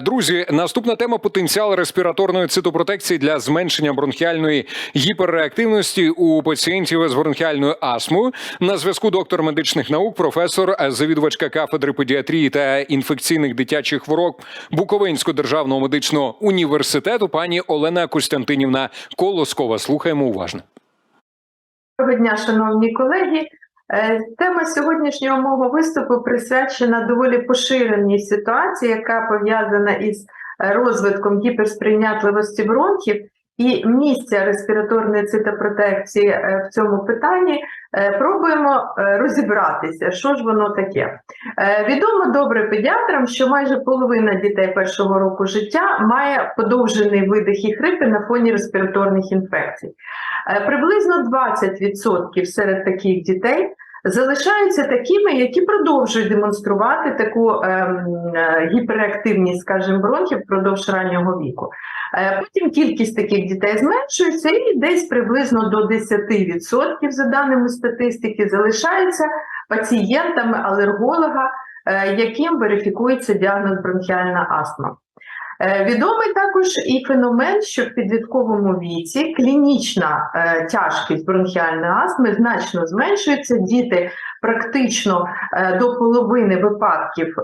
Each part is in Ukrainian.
Друзі, наступна тема потенціал респіраторної цитопротекції для зменшення бронхіальної гіперреактивності у пацієнтів з бронхіальною астмою. На зв'язку доктор медичних наук, професор, завідувачка кафедри педіатрії та інфекційних дитячих хвороб Буковинського державного медичного університету, пані Олена Костянтинівна Колоскова. Слухаємо уважно. Доброго дня, шановні колеги. Е, Тема сьогоднішнього мого виступу присвячена доволі поширеній ситуації, яка пов'язана із е, розвитком гіперсприйнятливості бронхів і місця респіраторної цитопротекції е, в цьому питанні. Е, Пробуємо е, розібратися, що ж воно таке. Відомо добре педіатрам, що майже половина дітей першого року життя має подовжений видих і хрипи на фоні респіраторних інфекцій. Приблизно 20% серед таких дітей залишаються такими, які продовжують демонструвати таку ем, е, гіперактивність, скажімо, бронхів впродовж раннього віку. Е, Потім кількість таких дітей зменшується, і десь приблизно до 10% за даними статистики залишаються пацієнтами алерголога, е, яким верифікується діагноз бронхіальна астма. Е, Відомий також і феномен, що в підлітковому віці клінічна е, тяжкість бронхіальної астми значно зменшується. Діти практично е, до половини випадків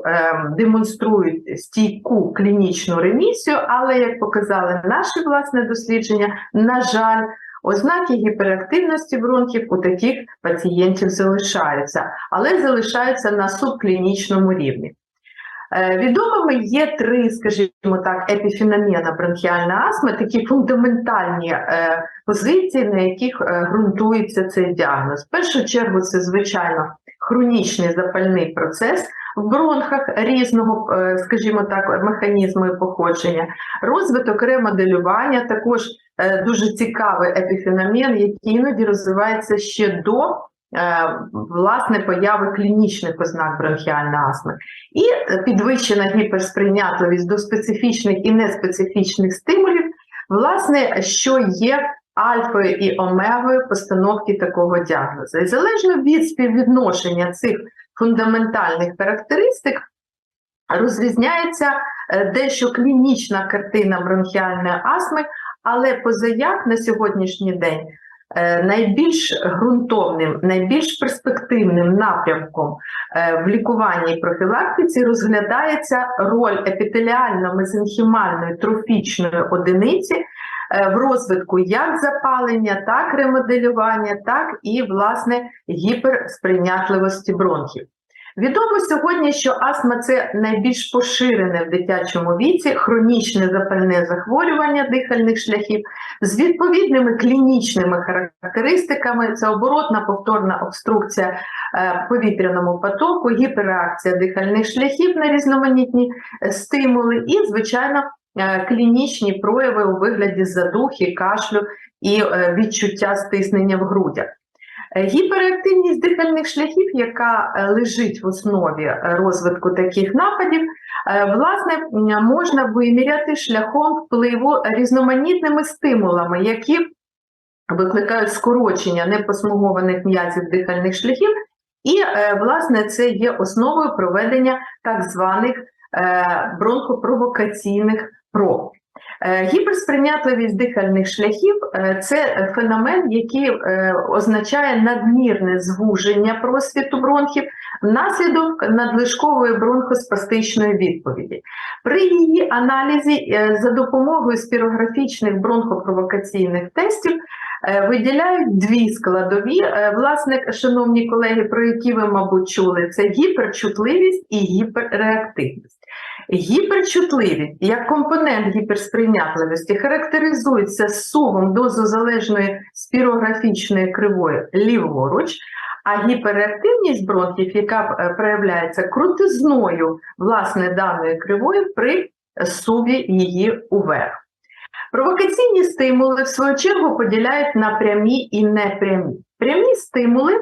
демонструють стійку клінічну ремісію, але як показали наші власне дослідження, на жаль. Ознаки гіперактивності бронхів у таких пацієнтів залишаються, але залишаються на субклінічному рівні. Е, Відомими є три, скажімо так, епіфеномена бронхіальної астми, такі фундаментальні е, позиції, на яких е, ґрунтується цей діагноз. В першу чергу, це звичайно хронічний запальний процес в бронхах різного, скажімо так, механізму і походження, розвиток ремоделювання, також дуже цікавий епіфеномен, який іноді розвивається ще до власне появи клінічних ознак бронхіальної астми. І е, підвищена гіперсприйнятливість до специфічних і неспецифічних стимулів, власне, що є альфою і омегою постановки такого діагнозу. І залежно від співвідношення цих фундаментальних характеристик, розрізняється е, дещо клінічна картина бронхіальної астми, але позаяк на сьогоднішній день е, найбільш ґрунтовним, найбільш перспективним напрямком е, в лікуванні і профілактиці розглядається роль епітеліально-мезенхімальної трофічної одиниці е, в розвитку як запалення, так ремоделювання, так і власне гіперсприйнятливості бронхів. Відомо сьогодні, що астма це найбільш поширене в дитячому віці хронічне запальне захворювання дихальних шляхів з відповідними клінічними характеристиками: це оборотна повторна обструкція е, повітряному потоку, гіперреакція дихальних шляхів на різноманітні е, стимули, і, звичайно, е, клінічні прояви у вигляді задухи, кашлю і відчуття стиснення в грудях. Гіперактивність дихальних шляхів, яка е, лежить в основі е, розвитку таких нападів, е, власне, можна виміряти шляхом впливу різноманітними стимулами, які викликають скорочення непосмугованих м'язів дихальних шляхів, і, власне, це є основою проведення так званих бронхопровокаційних проб. Е, Гіперсприйнятливість дихальних шляхів е, це феномен, який е, означає надмірне звуження просвіту бронхів внаслідок надлишкової бронхоспастичної відповіді. При її аналізі за допомогою спірографічних бронхопровокаційних тестів виділяють дві складові. Власне, шановні колеги, про які ви, мабуть, чули, це гіперчутливість і гіперреактивність. Гіперчутливість як компонент гіперсприйнятливості характеризується сувом дозозалежної спірографічної кривої ліворуч, а гіперактивність бронхів, яка е, проявляється крутизною власне даної кривої при суві її уверх. Провокаційні стимули, в свою чергу, поділяють на прямі і непрямі. Прямі стимули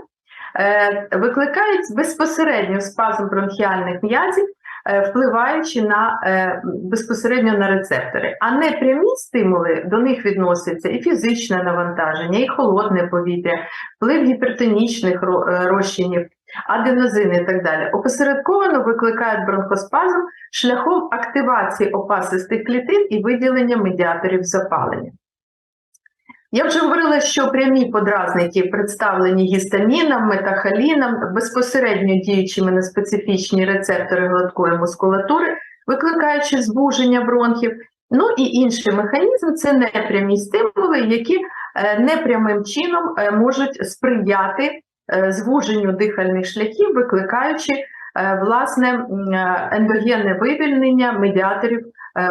е, викликають безпосередньо спазм бронхіальних м'язів, впливаючи на е, безпосередньо на рецептори. А непрямі стимули до них відноситься і фізичне навантаження, і холодне повітря, вплив гіпертонічних е, розчинів, аденозин і так далі, опосередковано викликають бронхоспазм шляхом активації опасистих клітин і виділення медіаторів запалення. Я вже говорила, що прямі подразники представлені гістаміном, метахаліном, безпосередньо діючими на специфічні рецептори гладкої мускулатури, викликаючи збуження бронхів. Ну і інший механізм це непрямі стимули, які е, непрямим чином е, можуть сприяти е, звуженню дихальних шляхів, викликаючи власне ендогенне вивільнення медіаторів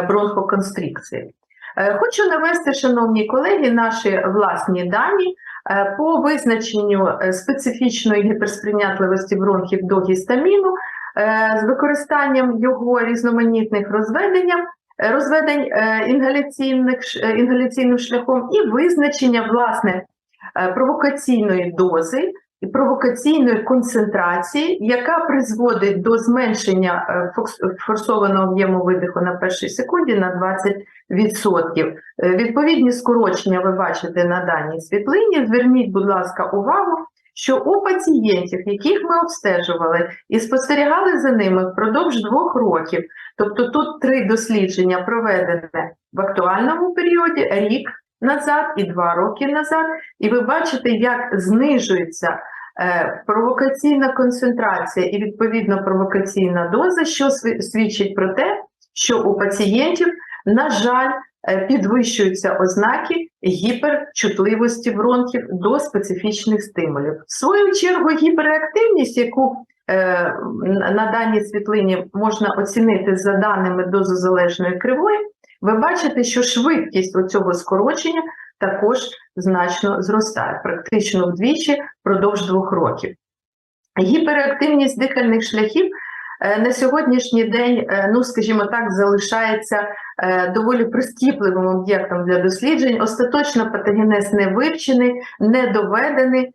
бронхоконстрикції. Е, Хочу навести, шановні колеги, наші власні дані е, по визначенню е, специфічної гіперсприйнятливості бронхів до гістаміну з використанням його різноманітних розведень е, інгаляційних, інгаляційним шляхом і визначення власне провокаційної дози провокаційної концентрації, яка призводить до зменшення е, форсованого об'єму видиху на першій секунді на 20%. Е, Відповідні скорочення ви бачите на даній світлині. Зверніть, будь ласка, увагу, що у пацієнтів, яких ми обстежували і спостерігали за ними впродовж двох років, тобто тут три дослідження проведене в актуальному періоді, рік назад і два роки назад, і ви бачите, як знижується е, провокаційна концентрація і відповідно провокаційна доза, що свідчить про те, що у пацієнтів, на жаль, е, підвищуються ознаки гіперчутливості бронхів до специфічних стимулів. В свою чергу, гіперактивність, яку е, на даній світлині можна оцінити за даними дозозалежної кривої, ви бачите, що швидкість цього скорочення також значно зростає, практично вдвічі впродовж двох років. Гіперактивність дихальних шляхів е, на сьогоднішній день, е, ну скажімо так, залишається е, доволі прискіпливим об'єктом для досліджень. Остаточно патогенез не вивчений, не доведений.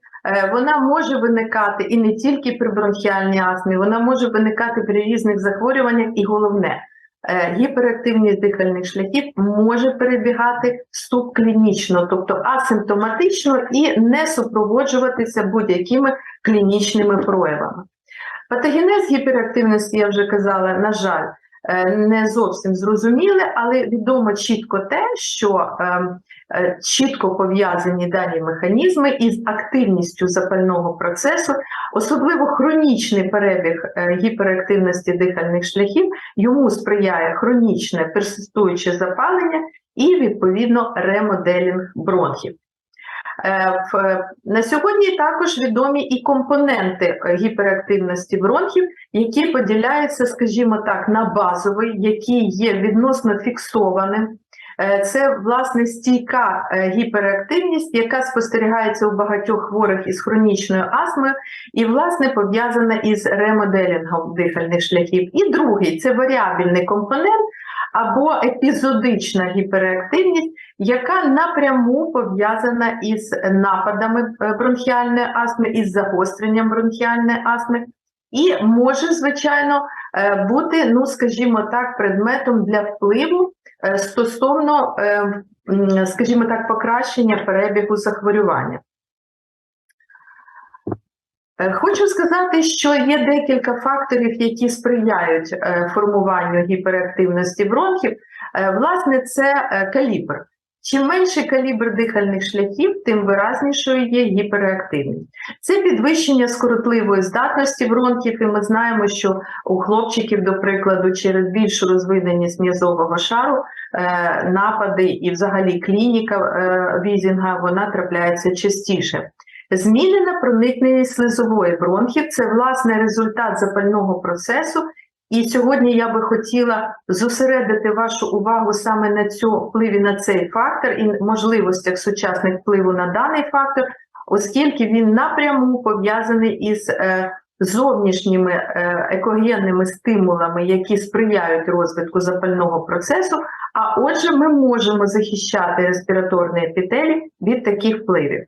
Вона може виникати і не тільки при бронхіальній астмі, вона може виникати при різних захворюваннях, і головне. Е, Гіперактивність дихальних шляхів може перебігати субклінічно, тобто асимптоматично і не супроводжуватися будь-якими клінічними проявами. Патогенез гіперактивності, я вже казала, на жаль, не зовсім зрозуміле, але відомо чітко те, що е, е, чітко пов'язані дані механізми із активністю запального процесу, особливо хронічний перебіг е, гіперактивності дихальних шляхів, йому сприяє хронічне персистуюче запалення і відповідно ремоделінг бронхів. Е, На сьогодні також відомі і компоненти гіперактивності бронхів, які поділяються, скажімо так, на базовий, який є відносно фіксованим. Е, Це власне стійка е, гіперактивність, яка спостерігається у багатьох хворих із хронічною астмою, і власне пов'язана із ремоделінгом дихальних шляхів. І другий це варіабельний компонент або епізодична гіперактивність, яка напряму пов'язана із нападами е, бронхіальної астми, із загостренням бронхіальної астми, і може, звичайно, е, бути, ну скажімо так, предметом для впливу е, стосовно, скажімо так, покращення перебігу захворювання. Хочу сказати, що є декілька факторів, які сприяють формуванню гіперактивності бронхів. Власне, це калібр. Чим менший калібр дихальних шляхів, тим виразнішою є гіперактивність. Це підвищення скоротливої здатності бронхів, і ми знаємо, що у хлопчиків, до прикладу, через більшу розвиненість м'язового шару е, напади і взагалі клініка е, візінга вона трапляється частіше. Змінена проникненість слизової бронхів це власне результат запального процесу. І сьогодні я би хотіла зосередити вашу увагу саме на цьому впливі на цей фактор і можливостях сучасних впливу на даний фактор, оскільки він напряму пов'язаний із е, зовнішніми е, екогенними стимулами, які сприяють розвитку запального процесу. А отже, ми можемо захищати респіраторні епітелі від таких впливів.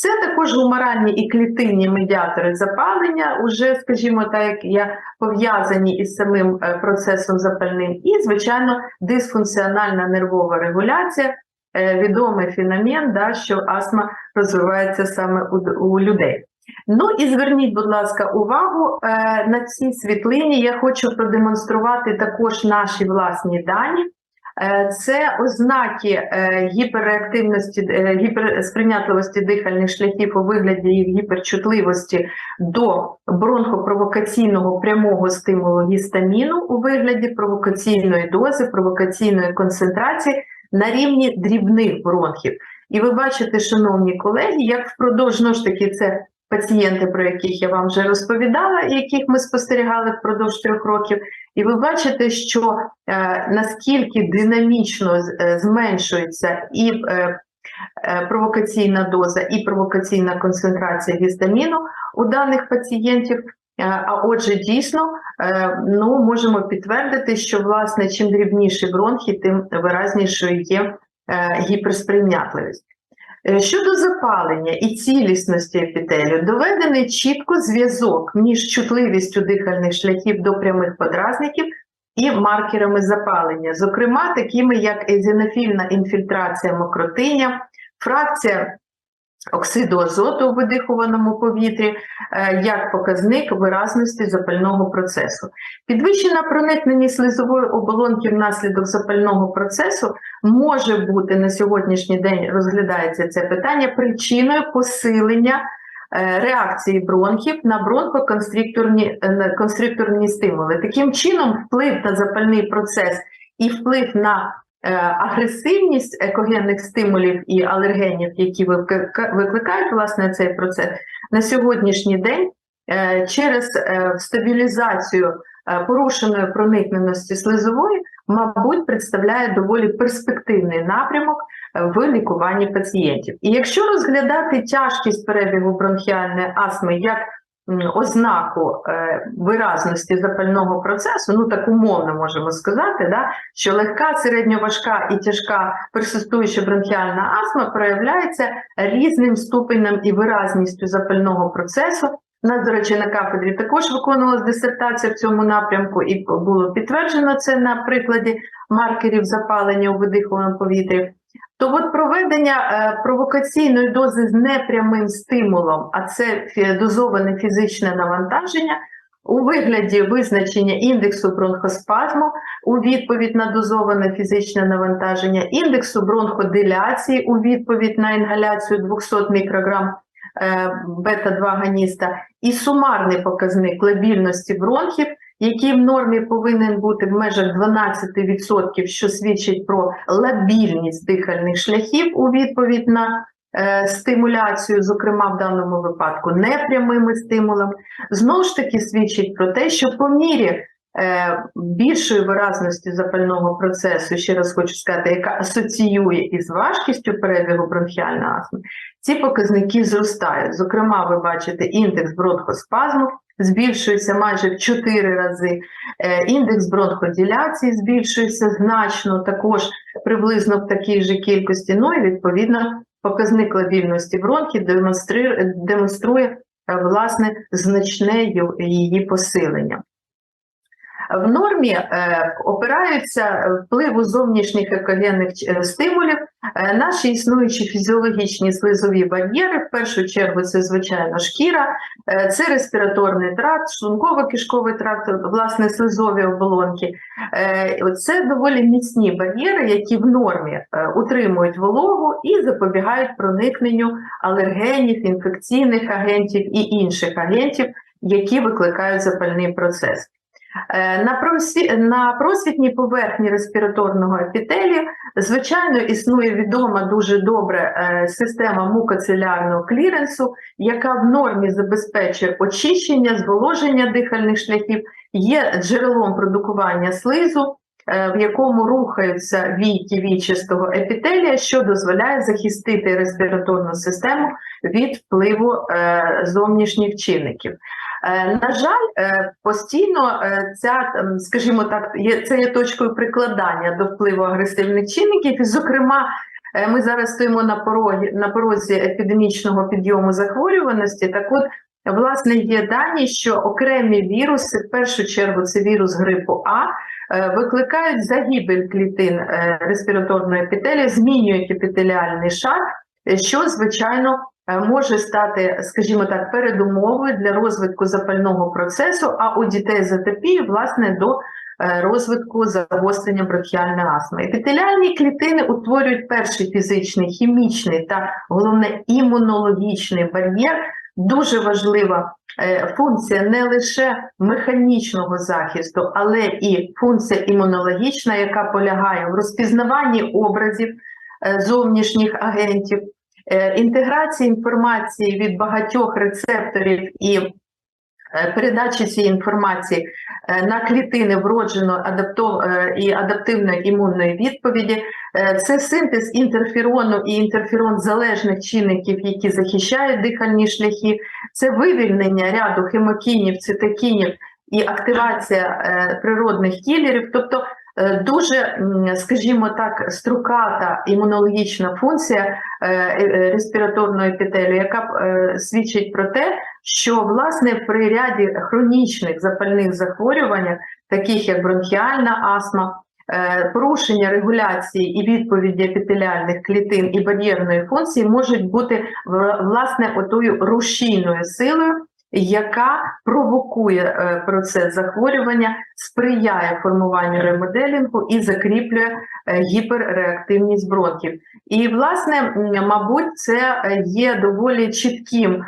Це також гуморальні і клітинні медіатори запалення, уже, скажімо так, як пов'язані із самим е, процесом запальним, і, звичайно, дисфункціональна нервова регуляція, е, відомий феномен, да, що астма розвивається саме у, у людей. Ну і зверніть, будь ласка, увагу е, на цій світлині. Я хочу продемонструвати також наші власні дані. Е, Це ознаки е, гіперреактивності, е, гіперсприйнятливості дихальних шляхів у вигляді їх гіперчутливості до бронхопровокаційного прямого стимулу гістаміну у вигляді провокаційної дози, провокаційної концентрації на рівні дрібних бронхів. І ви бачите, шановні колеги, як впродовж знову ж таки це пацієнти, про яких я вам вже розповідала, яких ми спостерігали впродовж трьох років. І ви бачите, що е, наскільки динамічно е, зменшується і е, провокаційна доза, і провокаційна концентрація гістаміну у даних пацієнтів. А отже, дійсно, ну можемо підтвердити, що власне чим дрібніші бронхи, тим виразнішою є гіперсприйнятливість. Е, Щодо запалення і цілісності епітелію, доведений чітко зв'язок між чутливістю дихальних шляхів до прямих подразників і маркерами запалення, зокрема такими як езінофільна інфільтрація мокротиня, фракція оксиду азоту у видихуваному повітрі е, як показник виразності запального процесу. Підвищена проникненість слизової оболонки внаслідок запального процесу може бути на сьогоднішній день розглядається це питання причиною посилення е, реакції бронхів на бронхоконстрикторні е, констрикторні стимули. Таким чином, вплив на запальний процес і вплив на агресивність екогенних стимулів і алергенів, які виклика- викликають власне цей процес, на сьогоднішній день е, через е, стабілізацію е, порушеної проникненості слизової, мабуть, представляє доволі перспективний напрямок е, в лікуванні пацієнтів. І якщо розглядати тяжкість перебігу бронхіальної астми як ознаку е, виразності запального процесу, ну так умовно можемо сказати, да, що легка, середньоважка і тяжка персистуюча бронхіальна астма проявляється різним ступенем і виразністю запального процесу. Нас, до речі, на кафедрі також виконувалася дисертація в цьому напрямку, і було підтверджено це на прикладі маркерів запалення у видихованому повітрі. То от проведення е, провокаційної дози з непрямим стимулом, а це дозоване фізичне навантаження, у вигляді визначення індексу бронхоспазму у відповідь на дозоване фізичне навантаження, індексу бронходиляції у відповідь на інгаляцію 200 мікрограм е, бета-2 ганіста, і сумарний показник лабільності бронхів, який в нормі повинен бути в межах 12%, що свідчить про лабільність дихальних шляхів у відповідь на е, стимуляцію, зокрема в даному випадку непрямими стимулами, знову ж таки свідчить про те, що по мірі е, більшої виразності запального процесу, ще раз хочу сказати, яка асоціює із важкістю перебігу бронхіальної астми, ці показники зростають. Зокрема, ви бачите індекс бронхоспазму збільшується майже в 4 рази, е, індекс бронходіляції збільшується значно, також приблизно в такій же кількості. Ну і відповідно показник лабільності бронхів демонструє, демонструє власне значне її посилення. В нормі е, опираються впливу зовнішніх екогенних е, стимулів е, наші існуючі фізіологічні слизові бар'єри. В першу чергу це звичайно шкіра, це респіраторний тракт, шлунково-кишковий тракт, власне, слизові оболонки. Це доволі міцні бар'єри, які в нормі утримують вологу і запобігають проникненню алергенів, інфекційних агентів і інших агентів, які викликають запальний процес. Е, На, просві... на просвітній поверхні респіраторного епітелію, звичайно, існує відома дуже добре е, система мукоцелярного кліренсу, яка в нормі забезпечує очищення, зволоження дихальних шляхів, є джерелом продукування слизу, е, в якому рухаються війки вічистого епітелія, що дозволяє захистити респіраторну систему від впливу зовнішніх чинників. Е, На жаль, е, постійно е, ця, скажімо так, є це є точкою прикладання до впливу агресивних чинників. Зокрема, ми зараз стоїмо на порогі на порозі епідемічного підйому захворюваності. Так, от власне є дані, що окремі віруси, в першу чергу, це вірус грипу А. Викликають загибель клітин респіраторної епітелії, змінюють епітеліальний шар, що, звичайно, е, може стати, скажімо так, передумовою для розвитку запального процесу, а у дітей з атопією, власне, до е, розвитку загострення бронхіальної астми. Епітеліальні клітини утворюють перший фізичний, хімічний та головне імунологічний бар'єр. Дуже важлива е, функція не лише механічного захисту, але і функція імунологічна, яка полягає в розпізнаванні образів зовнішніх агентів, інтеграції інформації від багатьох рецепторів і е, передачі цієї інформації е, на клітини вродженої адаптов... е, і адаптивної імунної відповіді. Е, Це синтез інтерферону і інтерферон залежних чинників, які захищають дихальні шляхи, це вивільнення ряду хемокінів, цитокінів і активація е, природних кілерів, тобто е, дуже, скажімо так, строката імунологічна функція е, е, респіраторної епітелію, яка е, свідчить про те, що власне при ряді хронічних запальних захворювань, таких як бронхіальна астма, е, порушення регуляції і відповіді епітеліальних клітин і бар'єрної функції можуть бути власне отою рушійною силою, яка провокує е, процес захворювання, сприяє формуванню ремоделінгу і закріплює е, гіперреактивність бронхів. І, власне, мабуть, це е, є доволі чітким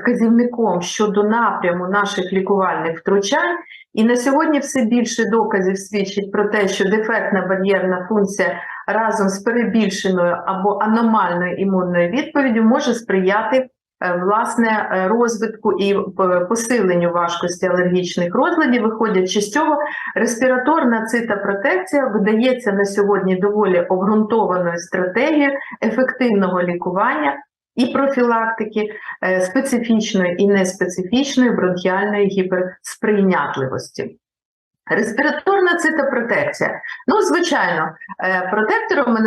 вказівником щодо напряму наших лікувальних втручань. І на сьогодні все більше доказів свідчить про те, що дефектна бар'єрна функція разом з перебільшеною або аномальною імунною відповіддю може сприяти власне е, розвитку і посиленню важкості алергічних розладів. Виходячи з цього, респіраторна цитопротекція видається на сьогодні доволі обґрунтованою стратегією ефективного лікування. І профілактики е, специфічної і неспецифічної бронхіальної гіперсприйнятливості. Респіраторна цитопротекція. Ну, звичайно, е, протекторами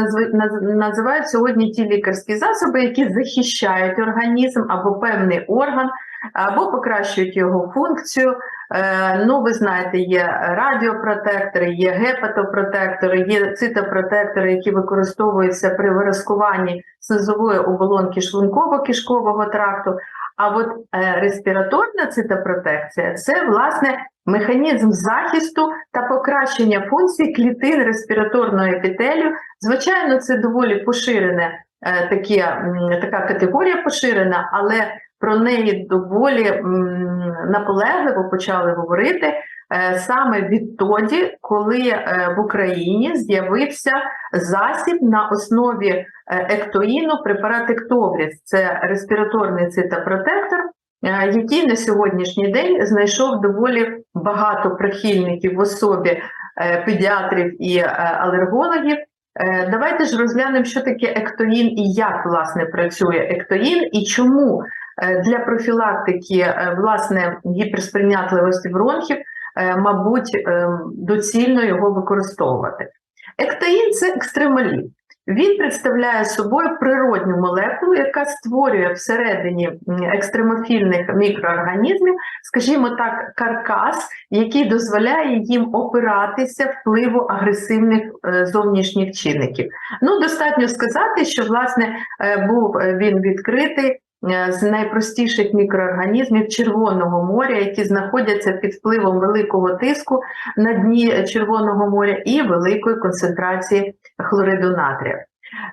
називають сьогодні ті лікарські засоби, які захищають організм або певний орган, або покращують його функцію. Е, Ну, ви знаєте, є радіопротектори, є гепатопротектори, є цитопротектори, які використовуються при виразкуванні слизової оболонки шлунково-кишкового тракту. А от е, респіраторна цитопротекція це власне механізм захисту та покращення функцій клітин респіраторного епітелію. Звичайно, це доволі поширене е, таке, така категорія поширена, але про неї доволі наполегливо почали говорити саме відтоді, коли е, в Україні з'явився засіб на основі е, ектоїну препарат Ектовріс. Це респіраторний цитопротектор, е, який на сьогоднішній день знайшов доволі багато прихильників в особі е, педіатрів і е, алергологів. Е, Давайте ж розглянемо, що таке ектоїн і як власне працює ектоїн, і чому е, для профілактики е, власне гіперсприйнятливості бронхів, е, мабуть, е, доцільно його використовувати. Ектоїн це екстремаліт. Він представляє собою природню молекулу, яка створює всередині екстремофільних мікроорганізмів, скажімо так, каркас, який дозволяє їм опиратися впливу агресивних е, зовнішніх чинників. Ну, достатньо сказати, що власне е, був е, він відкритий е, з найпростіших мікроорганізмів Червоного моря, які знаходяться під впливом великого тиску на дні Червоного моря і великої концентрації хлориду натрія.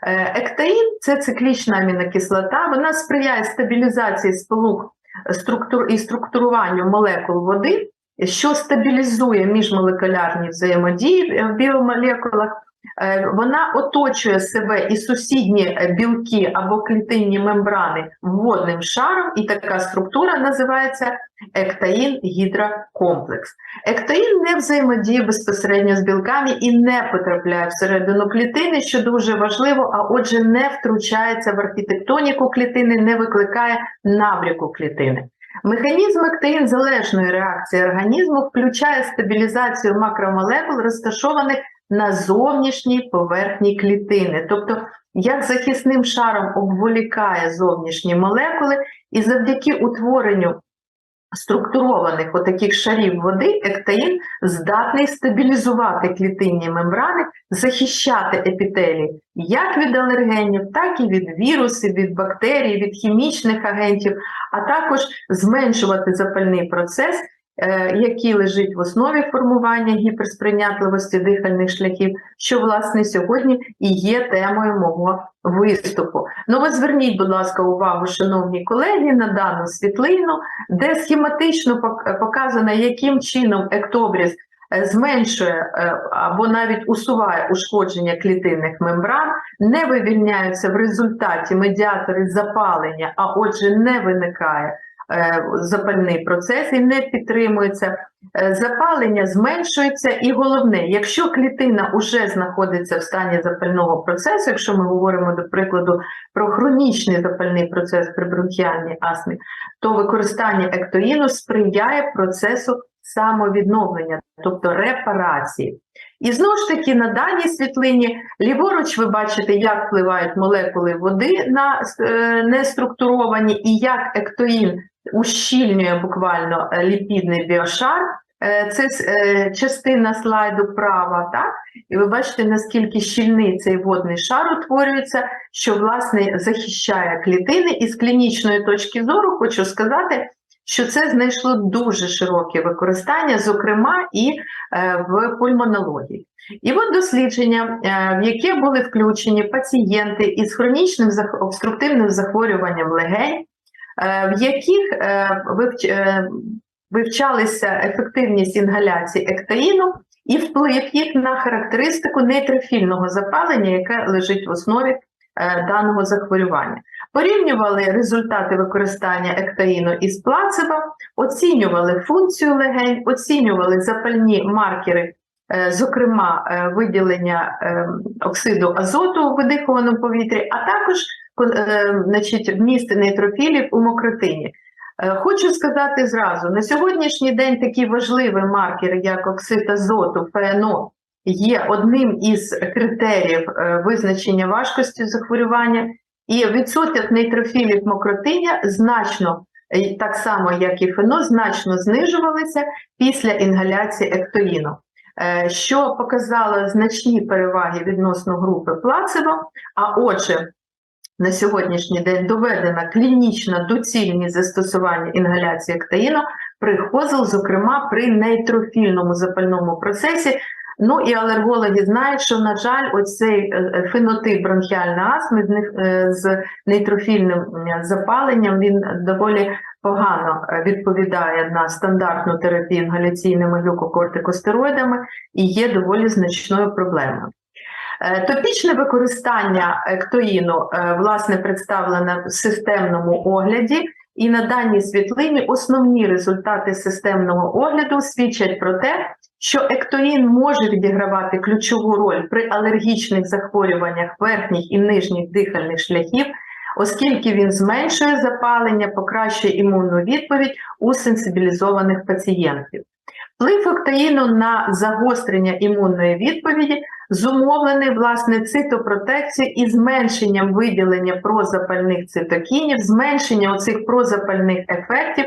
Е, Ектаїн це циклічна амінокислота, вона сприяє стабілізації сполук структур і структуруванню молекул води, що стабілізує міжмолекулярні взаємодії в біомолекулах. Е, Вона оточує себе і сусідні е, білки або клітинні мембрани водним шаром, і така структура називається ектаїн гідрокомплекс. Ектоїн не взаємодіє безпосередньо з білками і не потрапляє всередину клітини, що дуже важливо, а отже, не втручається в архітектоніку клітини, не викликає набряку клітини. Механізм ектоїн залежної реакції організму включає стабілізацію макромолекул, розташованих на зовнішній поверхні клітини, тобто як захисним шаром обволікає зовнішні молекули, і завдяки утворенню структурованих отаких шарів води ектаїн здатний стабілізувати клітинні мембрани, захищати епітелії як від алергенів, так і від вірусів, від бактерій, від хімічних агентів, а також зменшувати запальний процес, який лежить в основі формування гіперсприйнятливості дихальних шляхів, що власне сьогодні і є темою мого виступу. Ну, ви зверніть, будь ласка, увагу, шановні колеги, на дану світлину, де схематично пок- показано, яким чином ектобріз е, зменшує е, або навіть усуває ушкодження клітинних мембран, не вивільняються в результаті медіатори запалення, а отже, не виникає е, запальний процес і не підтримується. Е, Запалення зменшується, і головне, якщо клітина вже знаходиться в стані запального процесу, якщо ми говоримо до прикладу про хронічний запальний процес при бронхіальній астмі, то використання ектоїну сприяє процесу самовідновлення, тобто репарації. І знову ж таки на даній світлині ліворуч ви бачите, як впливають молекули води на е, неструктуровані, і як ектоїн ущільнює буквально ліпідний біошар. Е, Це е, частина слайду права, так? І ви бачите, наскільки щільний цей водний шар утворюється, що власне захищає клітини. І з клінічної точки зору хочу сказати, що це знайшло дуже широке використання, зокрема і е, в пульмонології. І от дослідження, е, в яке були включені пацієнти із хронічним обструктивним захворюванням легень, е, в яких вивчалися ефективність інгаляції ектаїну і вплив їх на характеристику нейтрофільного запалення, яке лежить в основі даного захворювання. Порівнювали результати використання ектаїну із плацебо, оцінювали функцію легень, оцінювали запальні маркери, е, зокрема е, виділення е, оксиду азоту у видихованому повітрі, а також е, значить, вміст нейтрофілів у мокротині. Е, Хочу сказати зразу: на сьогоднішній день такий важливий маркер, як оксид азоту, ФНО, є одним із критеріїв е, визначення важкості захворювання, і відсоток нейтрофілів мокротиня значно, е, так само як і ФНО, значно знижувалися після інгаляції ектоїну. е, Що показало значні переваги відносно групи плацебо, а отже, на сьогоднішній день доведена клінічна доцільність застосування інгаляції ектаїну при хозел, зокрема при нейтрофільному запальному процесі. Ну і алергологи знають, що, на жаль, оцей е, е, фенотип бронхіальної астми з них- е, з нейтрофільним запаленням він доволі погано відповідає на стандартну терапію інгаляційними глюкокортикостероїдами і є доволі значною проблемою. Топічне використання ектоїну власне представлене в системному огляді, і на даній світлині основні результати системного огляду свідчать про те, що ектоїн може відігравати ключову роль при алергічних захворюваннях верхніх і нижніх дихальних шляхів, оскільки він зменшує запалення, покращує імунну відповідь у сенсибілізованих пацієнтів. Вплив ектоїну на загострення імунної відповіді зумовлений власне цитопротекцією і зменшенням виділення прозапальних цитокінів, зменшення оцих прозапальних ефектів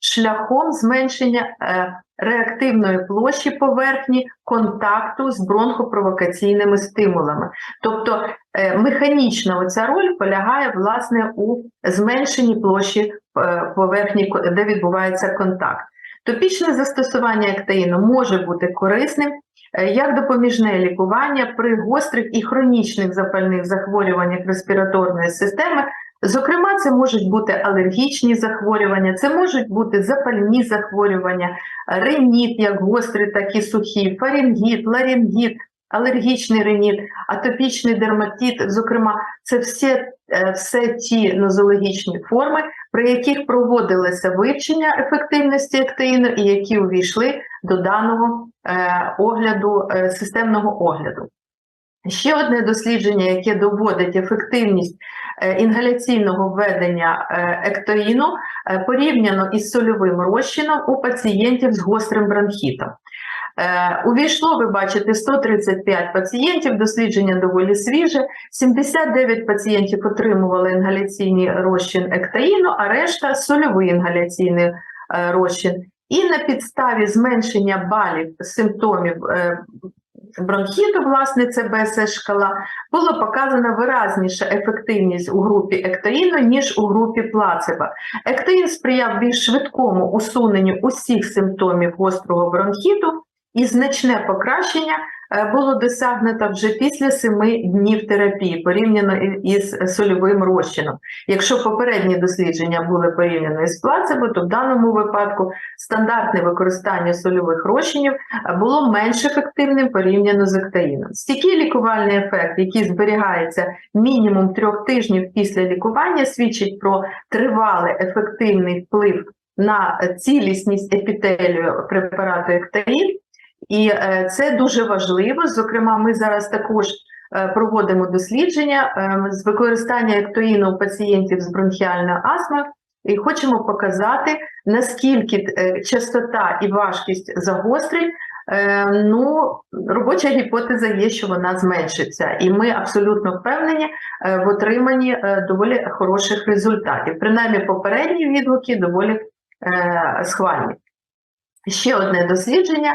шляхом зменшення е, реактивної площі поверхні контакту з бронхопровокаційними стимулами. Тобто е, механічна оця роль полягає власне у зменшенні площі е, поверхні, де відбувається контакт. Топічне застосування ектаїну може бути корисним е, як допоміжне лікування при гострих і хронічних запальних захворюваннях респіраторної системи. Зокрема, це можуть бути алергічні захворювання, це можуть бути запальні захворювання, реніт, як гострий, так і сухий, фарінгіт, ларінгіт, алергічний реніт, атопічний дерматит. Зокрема, це все, е, все ті нозологічні форми, при яких проводилося вивчення ефективності ектеїну і які увійшли до даного е, огляду, е, системного огляду. Ще одне дослідження, яке доводить ефективність інгаляційного введення ектоїну, порівняно із сольовим розчином у пацієнтів з гострим бронхітом. Е, Увійшло, ви бачите, 135 пацієнтів, дослідження доволі свіже. 79 пацієнтів отримували інгаляційний розчин ектаїну, а решта сольовий інгаляційний е, розчин. І на підставі зменшення балів симптомів е, бронхіту, власне, це БСС шкала, було показано виразніша ефективність у групі ектоїну, ніж у групі плацебо. Ектоїн сприяв більш швидкому усуненню усіх симптомів гострого бронхіту, і значне покращення е, було досягнуто вже після 7 днів терапії, порівняно із сольовим розчином. Якщо попередні дослідження були порівняно із плацебо, то в даному випадку стандартне використання сольових розчинів е, було менш ефективним порівняно з ектаїном. Стійкий лікувальний ефект, який зберігається мінімум трьох тижнів після лікування, свідчить про тривалий ефективний вплив на цілісність епітелію препарату ектаїн. І е, це дуже важливо. Зокрема, ми зараз також е, проводимо дослідження е, з використання ектоїну у пацієнтів з бронхіальною астмою і хочемо показати, наскільки частота і важкість загострень. Ну, робоча гіпотеза є, що вона зменшиться, і ми абсолютно впевнені в отриманні доволі хороших результатів. Принаймні, попередні відгуки доволі схвальні. Ще одне дослідження.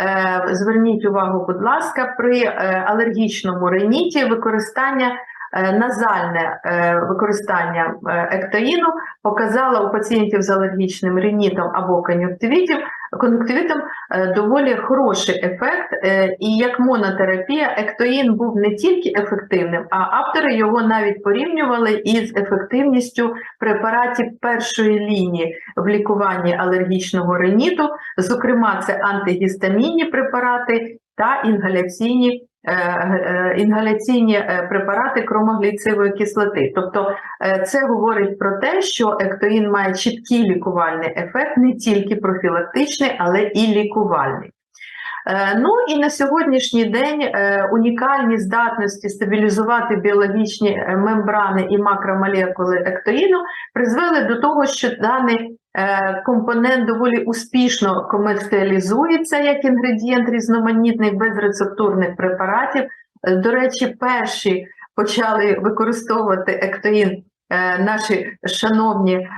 Е, Зверніть увагу, будь ласка, при е, алергічному риніті використання е, назальне використання ектоїну показало у пацієнтів з алергічним ринітом або кон'юнктивітом, кон'юнктивітом е, доволі хороший ефект. е, І як монотерапія, ектоїн був не тільки ефективним, а автори його навіть порівнювали із ефективністю препаратів першої лінії в лікуванні алергічного риніту. Зокрема, це антигістамінні препарати та інгаляційні. Е, е, Інгаляційні е, препарати кромогліцевої кислоти, тобто це говорить про те, що ектоїн має чіткий лікувальний ефект, не тільки профілактичний, але і лікувальний. Е, Ну і на сьогоднішній день е, унікальні здатності стабілізувати біологічні е, мембрани і макромолекули ектоїну призвели до того, що даний компонент доволі успішно комерціалізується як інгредієнт різноманітних безрецептурних препаратів. До речі, перші почали використовувати ектоїн наші шановні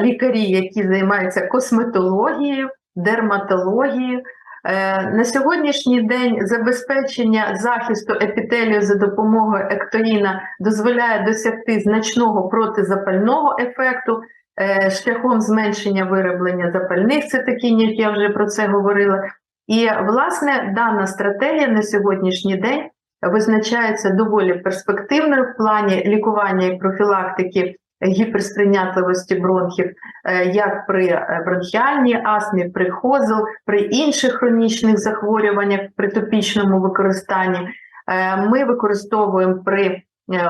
лікарі, які займаються косметологією, дерматологією. Е, На сьогоднішній день забезпечення захисту епітелію за допомогою ектоїна дозволяє досягти значного протизапального ефекту е, шляхом зменшення вироблення запальних цитокінів, я вже про це говорила. І, власне, дана стратегія на сьогоднішній день визначається доволі перспективною в плані лікування і профілактики гіперсприйнятливості бронхів, е, як при е, бронхіальній астмі, при хозел, при інших хронічних захворюваннях при топічному використанні. Е, Ми використовуємо при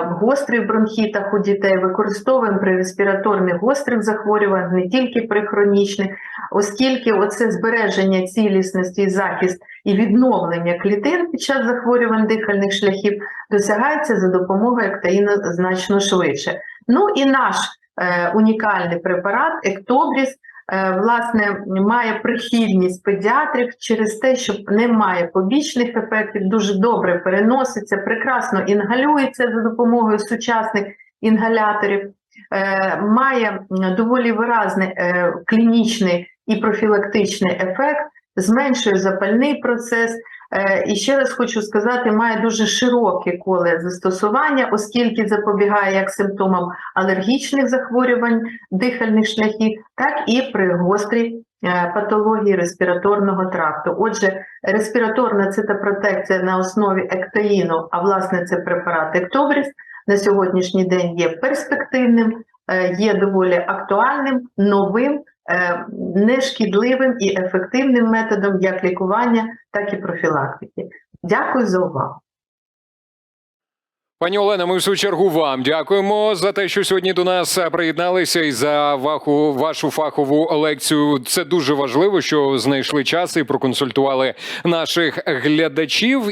гострих бронхітах у дітей, використовуємо при респіраторних гострих захворюваннях, не тільки при хронічних, оскільки оце збереження цілісності і захист і відновлення клітин під час захворювань дихальних шляхів досягається за допомогою ектаїну значно швидше. Ну і наш е, унікальний препарат Ектобріс е, власне має прихильність педіатрів через те, що не має побічних ефектів, дуже добре переноситься, прекрасно інгалюється за допомогою сучасних інгаляторів, е, має доволі виразний е, клінічний і профілактичний ефект, зменшує запальний процес. Е, І ще раз хочу сказати, має дуже широке коле застосування, оскільки запобігає як симптомам алергічних захворювань дихальних шляхів, так і при гострій е, патології респіраторного тракту. Отже, респіраторна цитопротекція на основі ектоїну, а власне це препарат Ектобріс, на сьогоднішній день є перспективним, е, є доволі актуальним, новим, нешкідливим і ефективним методом як лікування, так і профілактики. Дякую за увагу. Пані Олена, ми в свою чергу вам дякуємо за те, що сьогодні до нас приєдналися і за вашу, вашу фахову лекцію. Це дуже важливо, що знайшли час і проконсультували наших глядачів.